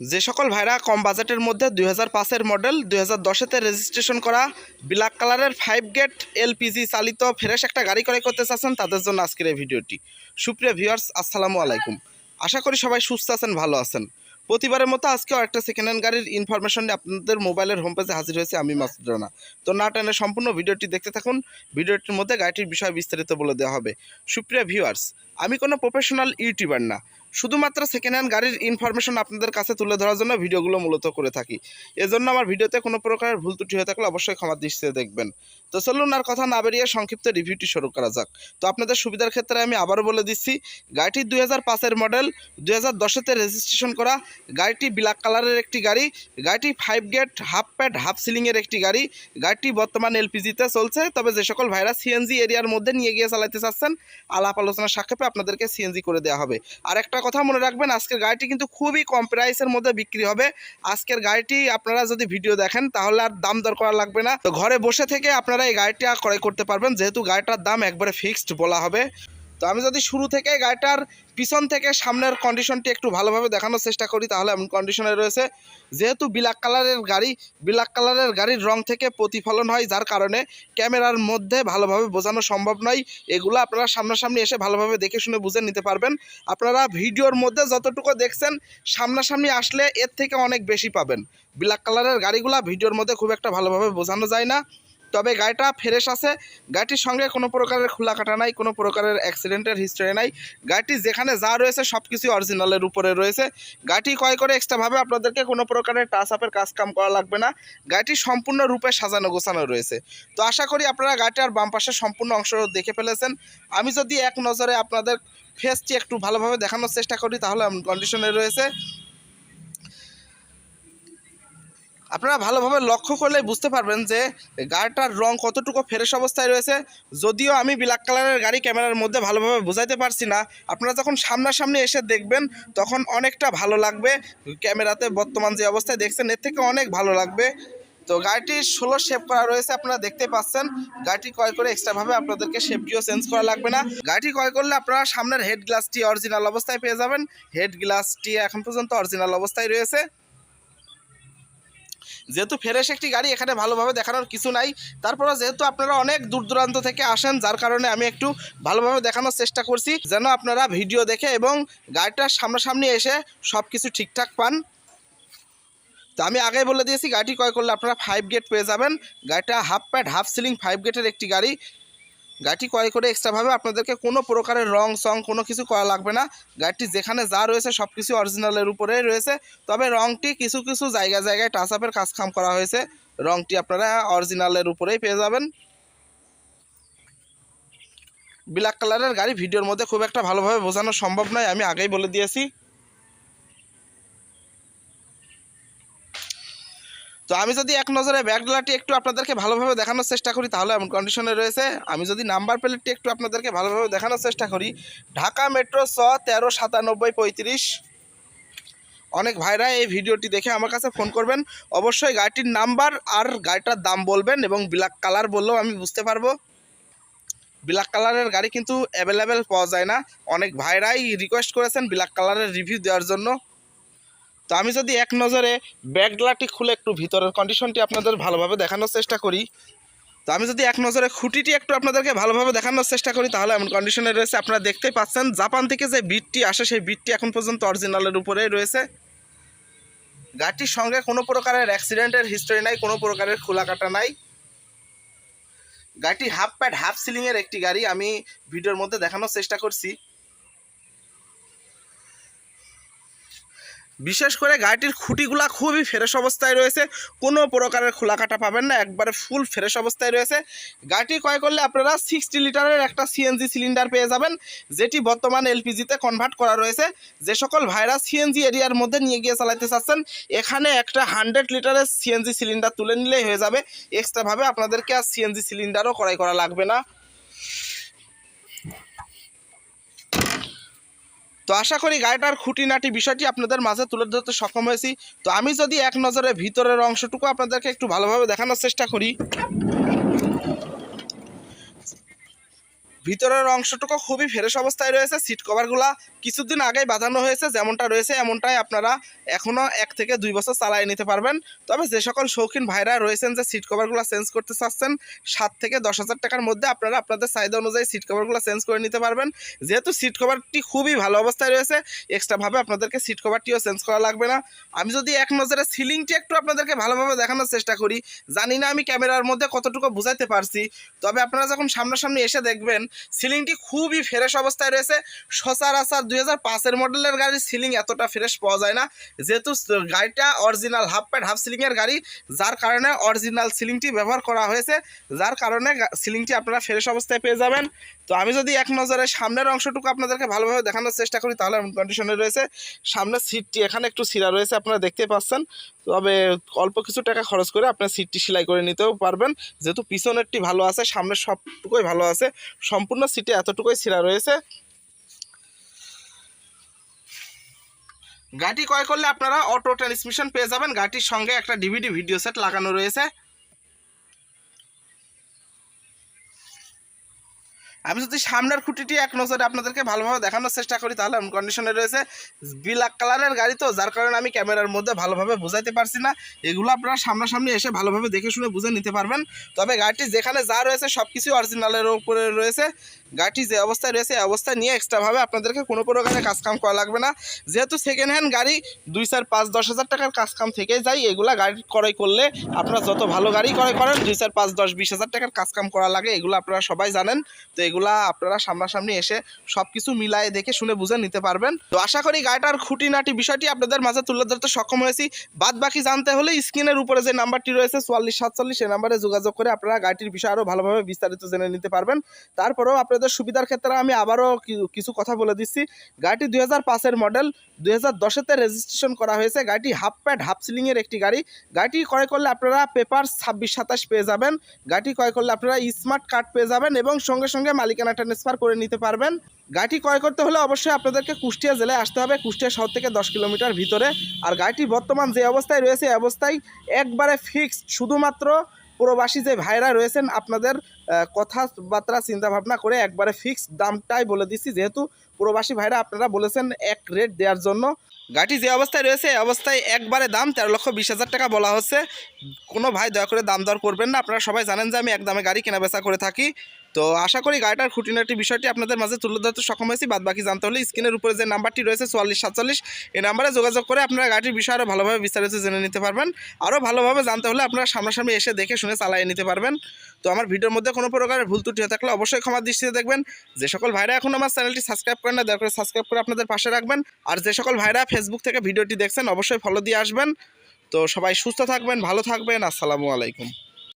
যে সকল ভাইরা কম বাজেটের মধ্যে দুই হাজার পাঁচের মডেল, দুই হাজার দশেতে রেজিস্ট্রেশন করা ব্ল্যাক কালারের ফাইভ গেট এলপিজি চালিত ফ্রেশ একটা গাড়ি ক্রয় করতে চাচ্ছেন তাদের জন্য আজকের এই ভিডিওটি। সুপ্রিয় ভিউয়ার্স আসসালামু আলাইকুম। আশা করি সবাই সুস্থ আছেন, ভালো আছেন। প্রতিবারের মতো আজকেও একটা সেকেন্ড হ্যান্ড গাড়ির ইনফরমেশন নিয়ে আপনাদের মোবাইলের হোম পেজে হাজির হয়েছে আমি মাসুদ রানা। তো না টানে সম্পূর্ণ ভিডিওটি দেখতে থাকুন। ভিডিওটির মধ্যে গাড়িটির বিষয়ে বিস্তারিত বলে দেওয়া হবে। সুপ্রিয় ভিউয়ার্স আমি কোনো প্রফেশনাল ইউটিউবার না। শুধুমাত্র সেকেন্ড হ্যান্ড গাড়ির ইনফরমেশন আপনাদের কাছে তুলে ধরার জন্য ভিডিওগুলো মূলত করে থাকি। এজন্য আমার ভিডিওতে কোনো প্রকারের ভুল ত্রুটি হয়ে থাকলে অবশ্যই ক্ষমা দৃষ্টিতে দেখবেন। তো চলুন আর কথা না বেরিয়ে সংক্ষিপ্ত রিভিউটি শুরু করা যাক। তো আপনাদের সুবিধার ক্ষেত্রে আমি আবারও বলে দিচ্ছি, গাড়িটি দুই হাজার পাঁচের মডেল দুই হাজার দশেতে রেজিস্ট্রেশন করা, গাড়িটি ব্ল্যাক কালারের একটি গাড়ি, গাড়িটি five gate half pad half সিলিংয়ের একটি গাড়ি, গাড়িটি বর্তমান এলপিজিতে চলছে, তবে যে সকল ভাইরা সিএনজি এরিয়ার মধ্যে নিয়ে গিয়ে চালাতে চাচ্ছেন, আলাপ আলোচনা সাক্ষেপে আপনাদেরকে সিএনজি করে দেওয়া হবে। আর একটা কথা মনে রাখবেন, আজকের গাড়িটি কিন্তু খুবই কম প্রাইসের মধ্যে বিক্রি হবে। আজকের গাড়িটি আপনারা যদি ভিডিও দেখেন, তাহলে আর দাম দর করা লাগবে না। তো ঘরে বসে থেকে আপনারা এই গাড়িটা ক্রয় করতে পারবেন, যেহেতু গাড়িটার দাম একবারে ফিক্সড বলা হবে। তো আমি যদি শুরু থেকে গাড়িটার পিছন থেকে সামনের কন্ডিশনটি একটু ভালোভাবে দেখানোর চেষ্টা করি, তাহলে এমন কন্ডিশনে রয়েছে। যেহেতু ব্ল্যাক কালারের গাড়ি ব্ল্যাক কালারের গাড়ির রং থেকে প্রতিফলন হয়, যার কারণে ক্যামেরার মধ্যে ভালোভাবে বোঝানো সম্ভব নয়। এগুলো আপনারা সামনাসামনি এসে ভালোভাবে দেখে শুনে বুঝে নিতে পারবেন। আপনারা ভিডিওর মধ্যে যতটুকু দেখছেন, সামনাসামনি আসলে এর থেকে অনেক বেশি পাবেন। ব্ল্যাক কালারের গাড়িগুলা ভিডিওর মধ্যে খুব একটা ভালোভাবে বোঝানো যায় না। তবে গাড়িটা ফ্রেশ আছে। গাড়িটির সঙ্গে কোনো প্রকারের খোলা কাটা নাই, কোনো প্রকারের অ্যাক্সিডেন্টের হিস্টরি নাই। গাড়িটি যেখানে যা রয়েছে সব কিছুই অরিজিনালের উপরে রয়েছে। গাড়িটি ক্রয় করে এক্সট্রাভাবে আপনাদেরকে কোনো প্রকারের টাচ আপের কাজ কাম করা লাগবে না। গাড়িটি সম্পূর্ণ রূপে সাজানো গোছানো রয়েছে। তো আশা করি আপনারা গাড়িটার বাম পাশের সম্পূর্ণ অংশ দেখে ফেলেছেন। আমি যদি এক নজরে আপনাদের ফেসটি একটু ভালোভাবে দেখানোর চেষ্টা করি, তাহলে কন্ডিশনে রয়েছে। আপনারা ভালোভাবে লক্ষ্য করলে বুঝতে পারবেন যে গাড়িটার রং কতটুকু ফ্রেশ অবস্থায় রয়েছে। যদিও আমি ব্ল্যাক কালারের গাড়ি ক্যামেরার মধ্যে ভালোভাবে বোঝাইতে পারছি না, আপনারা যখন সামনাসামনি এসে দেখবেন তখন অনেকটা ভালো লাগবে। ক্যামেরাতে বর্তমান যে অবস্থায় দেখছেন, এর থেকে অনেক ভালো লাগবে। তো গাড়িটি ষোলো শেপ করা রয়েছে, আপনারা দেখতে পাচ্ছেন। গাড়িটি ক্রয় করে এক্সট্রাভাবে আপনাদেরকে শেপটিও চেঞ্জ করা লাগবে না। গাড়িটি ক্রয় করলে আপনারা সামনের হেড গ্লাসটি অরিজিনাল অবস্থায় পেয়ে যাবেন। হেড গ্লাসটি এখন পর্যন্ত অরিজিনাল অবস্থায় রয়েছে। যেহেতু ফ্রেশ একটি গাড়ি, এখানে ভালোভাবে দেখানোর কিছু নাই। তারপরে যেহেতু আপনারা অনেক দূর দূরান্ত থেকে আসেন, যার কারণে আমি একটু ভালোভাবে দেখানোর চেষ্টা করছি, যেন আপনারা ভিডিও দেখে এবং গাড়িটার সামনাসামনি এসে সব কিছু ঠিকঠাক পান। তো আমি আগে বলে দিয়েছি, গাড়িটি ক্রয় করলে আপনারা ফাইভ গেট পেয়ে যাবেন। গাড়িটা half pad half ceiling five গেটের একটি গাড়ি। গাড়িটি ক্রয় করে এক্সট্রাভাবে আপনাদেরকে কোনো প্রকারের রং সং কোনো কিছু করা লাগবে না। গাড়িটি যেখানে যা রয়েছে সব কিছু অরিজিনালের উপরেই রয়েছে। তবে রংটি কিছু কিছু জায়গা জায়গায় টাচ আপের কাজ কাম করা হয়েছে। রংটি আপনারা অরিজিনালের উপরেই পেয়ে যাবেন। ব্ল্যাক কালারের গাড়ি ভিডিওর মধ্যে খুব একটা ভালোভাবে বোঝানো সম্ভব নয়, আমি আগেই বলে দিয়েছি। তো আমি যদি এক নজরে ব্যাকডলাটি একটু আপনাদেরকে ভালোভাবে দেখানোর চেষ্টা করি, তাহলে এমন কন্ডিশনে রয়েছে। আমি যদি নাম্বার প্লেটটি একটু আপনাদেরকে ভালোভাবে দেখানোর চেষ্টা করি, ঢাকা মেট্রো ছ, তেরো, সাতানব্বই, পঁয়ত্রিশ। অনেক ভাইরা এই ভিডিওটি দেখে আমার কাছে ফোন করবেন। অবশ্যই গাড়িটির নাম্বার আর গাড়িটার দাম বলবেন এবং ব্ল্যাক কালার বললেও আমি বুঝতে পারব। ব্ল্যাক কালারের গাড়ি কিন্তু অ্যাভেলেবেল পাওয়া যায় না। অনেক ভাইরাই রিকোয়েস্ট করেছেন ব্ল্যাক কালারের রিভিউ দেওয়ার জন্য। তো আমি যদি এক নজরে ব্যাকডলাটি খুলে একটু ভিতরের কন্ডিশনটি আপনাদের ভালোভাবে দেখানোর চেষ্টা করি। তো আমি যদি এক নজরে খুঁটিটি একটু আপনাদেরকে ভালোভাবে দেখানোর চেষ্টা করি, তাহলে এমন কন্ডিশনে রয়েছে। আপনারা দেখতেই পাচ্ছেন, জাপান থেকে যে বিটটি আসে, সেই বিটটি এখন পর্যন্ত অরিজিনালের উপরেই রয়েছে। গাড়িটির সঙ্গে কোনো প্রকারের অ্যাক্সিডেন্টের হিস্টোরি নাই, কোনো প্রকারের খোলা কাটা নাই। গাড়িটি হাফ প্যাড হাফ সিলিংয়ের একটি গাড়ি, আমি ভিডিওর মধ্যে দেখানোর চেষ্টা করছি। বিশেষ করে গাড়িটির খুঁটিগুলা খুবই ফ্রেশ অবস্থায় রয়েছে। কোনো প্রকারের খোলা কাটা পাবেন না, একবারে ফুল ফ্রেশ অবস্থায় রয়েছে। গাড়িটি ক্রয় করলে আপনারা সিক্সটি লিটারের একটা সিএনজি সিলিন্ডার পেয়ে যাবেন, যেটি বর্তমান এলপিজিতে কনভার্ট করা রয়েছে। যে সকল ভাইরা সিএনজি এরিয়ার মধ্যে নিয়ে গিয়ে চালাতে চাচ্ছেন, এখানে একটা হান্ড্রেড লিটারের সিএনজি সিলিন্ডার তুলে নিলেই হয়ে যাবে। এক্সট্রাভাবে আপনাদেরকে আর সিএনজি সিলিন্ডারও ক্রয় করা লাগবে না। তো আশা করি গাড়িটার খুঁটিনাটি বিষয়টি আপনাদের মাঝে তুলে ধরতে সক্ষম হয়েছি। তো আমি যদি এক নজরে ভিতরের অংশটুকু আপনাদেরকে একটু ভালোভাবে দেখানোর চেষ্টা করি। ভিতরের অংশটুকু খুবই ফ্রেশ অবস্থায় রয়েছে। সিট কভারগুলা কিছুদিন আগেই বাঁধানো হয়েছে, যেমনটা রয়েছে এমনটাই আপনারা এখনও এক থেকে দুই বছর চালিয়ে নিতে পারবেন। তবে যে সকল শৌখিন ভাইরা রয়েছেন যে সিট কভারগুলো চেঞ্জ করতে চাচ্ছেন, সাত থেকে দশ হাজার টাকার মধ্যে আপনারা আপনাদের চাহিদা অনুযায়ী সিট কভারগুলো চেঞ্জ করে নিতে পারবেন। যেহেতু সিট কভারটি খুবই ভালো অবস্থায় রয়েছে, এক্সট্রাভাবে আপনাদেরকে সিট কভারটিও চেঞ্জ করা লাগবে না। আমি যদি এক নজরে সিলিংটি একটু আপনাদেরকে ভালোভাবে দেখানোর চেষ্টা করি, জানি না আমি ক্যামেরার মধ্যে কতটুকু বুঝাইতে পারছি, তবে আপনারা যখন সামনাসামনি এসে দেখবেন সিলিংটি খুবই ফ্রেশ অবস্থায় রয়েছে। সচরাচর দুই হাজার পাঁচের মডেলের গাড়ির সিলিং এতটা ফ্রেশ পাওয়া যায় না। যেহেতু গাড়িটা অরিজিনাল হাফ প্যান্ট হাফ সিলিংয়ের গাড়ি, যার কারণে অরিজিনাল সিলিংটি ব্যবহার করা হয়েছে। যার কারণে সিলিংটি আপনারা ফ্রেশ অবস্থায় পেয়ে যাবেন। তো আমি যদি এক নজরে সামনের অংশটুকু আপনাদেরকে ভালোভাবে দেখানোর চেষ্টা করি, তাহলে এমন কন্ডিশনে রয়েছে। সামনের সিটটি, এখানে একটু সিরা রয়েছে, আপনারা দেখতে পাচ্ছেন। তবে অল্প কিছু টাকা খরচ করে আপনার সিটটি সেলাই করে নিতেও পারবেন। যেহেতু পিছনেরটি ভালো আছে, সামনের সবটুকুই ভালো আছে, সম্পূর্ণ সিটে এতটুকুই সিরা রয়েছে। গাড়ি ক্রয় করলে আপনারা অটো ট্রান্সমিশন পেয়ে যাবেন। গাড়ির সঙ্গে একটা ডিভিডি ভিডিও সেট লাগানো রয়েছে। আমি যদি সামনের খুঁটিটি এক নজরে আপনাদেরকে ভালোভাবে দেখানোর চেষ্টা করি, তাহলে কন্ডিশনে রয়েছে ব্ল্যাক কালারের গাড়ি তো, যার কারণে আমি ক্যামেরার মধ্যে ভালোভাবে বোঝাইতে পারছি না। এগুলো আপনারা সামনাসামনি এসে ভালোভাবে দেখে শুনে বুঝে নিতে পারবেন। তবে গাড়িটি যেখানে যা রয়েছে সব কিছু অরিজিনালের উপরে রয়েছে। গাড়িটি যে অবস্থায় রয়েছে, এই অবস্থায় নিয়ে এক্সট্রাভাবে আপনাদেরকে কোনো প্রকারে কাজকাম করা লাগবে না। যেহেতু সেকেন্ড হ্যান্ড গাড়ি, দুই চার পাঁচ দশ হাজার টাকার কাজকাম থেকে যায়, এগুলা গাড়ি ক্রয় করলে আপনারা যত ভালো গাড়ি ক্রয় করেন, দুই চার পাঁচ দশ বিশ হাজার টাকার কাজকাম করা লাগে, এগুলো আপনারা সবাই জানেন। তো এগুলা আপনারা সামনাসামনি এসে সব কিছু মিলায়ে দেখে শুনে বুঝে নিতে পারবেন। তো আশা করি গাড়িটার খুঁটিনাটি বিষয়টি আপনাদের মাঝে তুলে ধরতে সক্ষম হয়েছি। বাদ বাকি জানতে হলে স্ক্রিনের উপরে যে নাম্বারটি রয়েছে চুয়াল্লিশ সাতচল্লিশ সেই নাম্বারে যোগাযোগ করে আপনারা গাড়িটির বিষয়ে আরও ভালোভাবে বিস্তারিত জেনে নিতে পারবেন। তারপরেও আপনাদের সুবিধার ক্ষেত্রে আমি আবারও কিছু কথা বলে দিচ্ছি। গাড়িটি দুই হাজার পাঁচের মডেল, দুই হাজার দশেতে রেজিস্ট্রেশন করা হয়েছে। গাড়িটি হাফ প্যাড হাফ সিলিংয়ের একটি গাড়ি। গাড়িটি ক্রয় করলে আপনারা পেপার ছাব্বিশ সাতাশ পেয়ে যাবেন। গাড়িটি ক্রয় করলে আপনারা স্মার্ট কার্ড পেয়ে যাবেন এবং সঙ্গে সঙ্গে মালিকানা ট্রান্সফার করে নিতে পারবেন। গাড়িটি ক্রয় করতে হলে অবশ্যই আপনাদেরকে কুষ্টিয়া জেলায় আসতে হবে। কুষ্টিয়া শহর থেকে দশ কিলোমিটার ভিতরে। আর গাড়িটি বর্তমান যে অবস্থায় রয়েছে অবস্থায় একবারে ফিক্সড শুধুমাত্র প্রবাসী যে ভাইরা রয়েছেন, আপনাদের কথাবার্তা, চিন্তাভাবনা করে একবারে ফিক্সড দামটাই বলে দিচ্ছি। যেহেতু প্রবাসী ভাইরা আপনারা বলেছেন এক রেট দেওয়ার জন্য। গাড়িটি যে অবস্থায় রয়েছে অবস্থায় একবারে দাম তেরো লক্ষ বিশ হাজার টাকা বলা হচ্ছে। কোনো ভাই দয়া করে দাম দর করবেন না। আপনারা সবাই জানেন যে আমি এক দামে গাড়ি কেনা বেচা করে থাকি। তো আশা করি গাড়িটার খুঁটিনাটি বিষয়টি আপনাদের মাঝে তুলে ধরতে সক্ষম হয়েছি। বাদ বাকি জানতে হলে স্ক্রিনের উপরে যে নাম্বারটি রয়েছে চুয়াল্লিশ সাতচল্লিশ, এই নাম্বারে যোগাযোগ করে আপনারা গাড়ির বিষয়ে আরও ভালোভাবে বিস্তারিত জেনে নিতে পারবেন। আরও ভালোভাবে জানতে হলে আপনারা সামনাসামনি এসে দেখে শুনে চালিয়ে নিতে পারবেন। তো আমার ভিডিওর মধ্যে কোনো প্রকারের ভুল ত্রুটি হয়ে থাকলে অবশ্যই ক্ষমার দৃষ্টিতে দেখবেন। যে সকল ভাইরা এখন আমার চ্যানেলটি সাবস্ক্রাইব করেন না, দয়া করে সাবস্ক্রাইব করে আপনাদের পাশে রাখবেন। আর যে সকল ভাইরা ফেসবুক থেকে ভিডিওটি দেখছেন, অবশ্যই ফলো দিয়ে আসবেন। তো সবাই সুস্থ থাকবেন, ভালো থাকবেন। আসসালামু আলাইকুম।